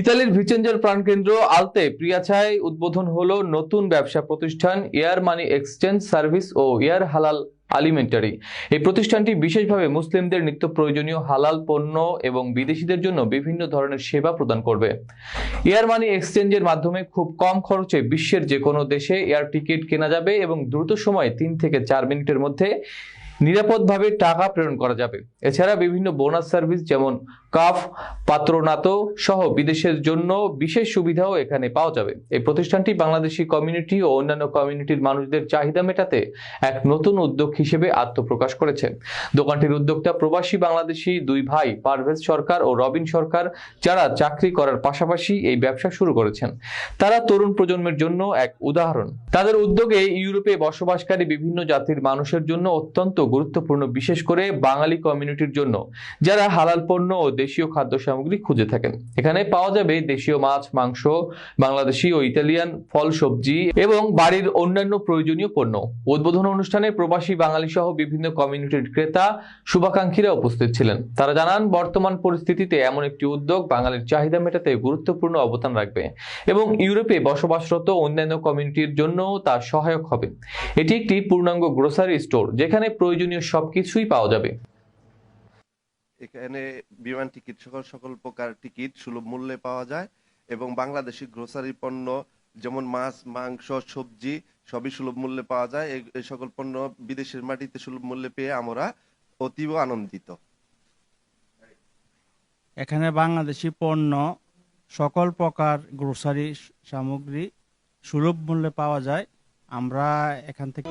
ইতালির ভিচেঞ্জার প্রাণকেন্দ্র আলতে প্রিয়াছায় উদ্বোধন হলো নতুন ব্যবসা প্রতিষ্ঠান এয়ার মানি এক্সচেঞ্জ সার্ভিস ও এয়ার হালাল আলিমেন্টারি। এই প্রতিষ্ঠানটি বিশেষভাবে মুসলিমদের নিত্য প্রয়োজনীয় হালাল পণ্য এবং বিদেশিদের জন্য বিভিন্ন ধরনের সেবা প্রদান করবে। এয়ার মানি এক্সচেঞ্জের মাধ্যমে খুব কম খরচে বিশ্বের যে কোনো দেশে এয়ার টিকিট কেনা যাবে এবং দ্রুত সময়ে তিন থেকে চার মিনিটের মধ্যে নিরাপদভাবে টাকা প্রেরণ করা যাবে। এছাড়া বিভিন্ন বোনাস সার্ভিস যেমন কাফ পাত্রনাত সহ বিদেশের জন্য বিশেষ সুবিধাও এখানে পাওয়া যাবে। এই প্রতিষ্ঠানটি বাংলাদেশি কমিউনিটি ও অন্যান্য কমিউনিটির মানুষদের চাহিদা মেটাতে এক নতুন উদ্যোগ হিসেবে আত্মপ্রকাশ করেছে। দোকানটির উদ্যোক্তা প্রবাসী বাংলাদেশি দুই ভাই পারভেজ সরকার ও রবিন সরকার, যারা চাকরি করার পাশাপাশি এই ব্যবসা শুরু করেছেন। তারা তরুণ প্রজন্মের জন্য এক উদাহরণ। তাদের উদ্যোগে ইউরোপে বসবাসকারী বিভিন্ন জাতির মানুষের জন্য অত্যন্ত গুরুত্বপূর্ণ, বিশেষ করে বাঙালি কমিউনিটির জন্য, যারা হালাল পণ্য ও দেশীয় খাদ্য সামগ্রী খুঁজে থাকেন। এখানে পাওয়া যাবে দেশীয় মাছ, মাংস, বাংলাদেশি ও ইতালিয়ান ফল সবজি এবং বাড়ির অন্যান্য প্রয়োজনীয় পণ্য। উদ্বোধন অনুষ্ঠানে প্রবাসী বাঙালি সহ বিভিন্ন কমিউনিটির ক্রেতা শুভাকাঙ্ক্ষীরা উপস্থিত ছিলেন। তারা জানান, বর্তমান পরিস্থিতিতে এমন একটি উদ্যোগ বাঙালির চাহিদা মেটাতে গুরুত্বপূর্ণ অবদান রাখবে এবং ইউরোপে বসবাসরত অন্যান্য কমিউনিটির জন্য তা সহায়ক হবে। এটি একটি পূর্ণাঙ্গ গ্রোসারি স্টোর যেখানে প্রয়োজনীয় সবকিছুই পাওয়া যাবে। এখানে বিমান টিকিট সকল সকল প্রকার টিকিট সুলভ মূল্যে পাওয়া যায় এবং বাংলাদেশি গ্রোসারি পণ্য যেমন মাছ মাংস সবজি সবই সুলভ মূল্যে পাওয়া যায়। এই এই সকল পণ্য বিদেশের মাটিতে সুলভ মূল্যে পেয়ে আমরা অতীব আনন্দিত। এখানে বাংলাদেশি পণ্য সকল প্রকার গ্রোসারি সামগ্রী সুলভ মূল্যে পাওয়া যায় আমরা এখান থেকে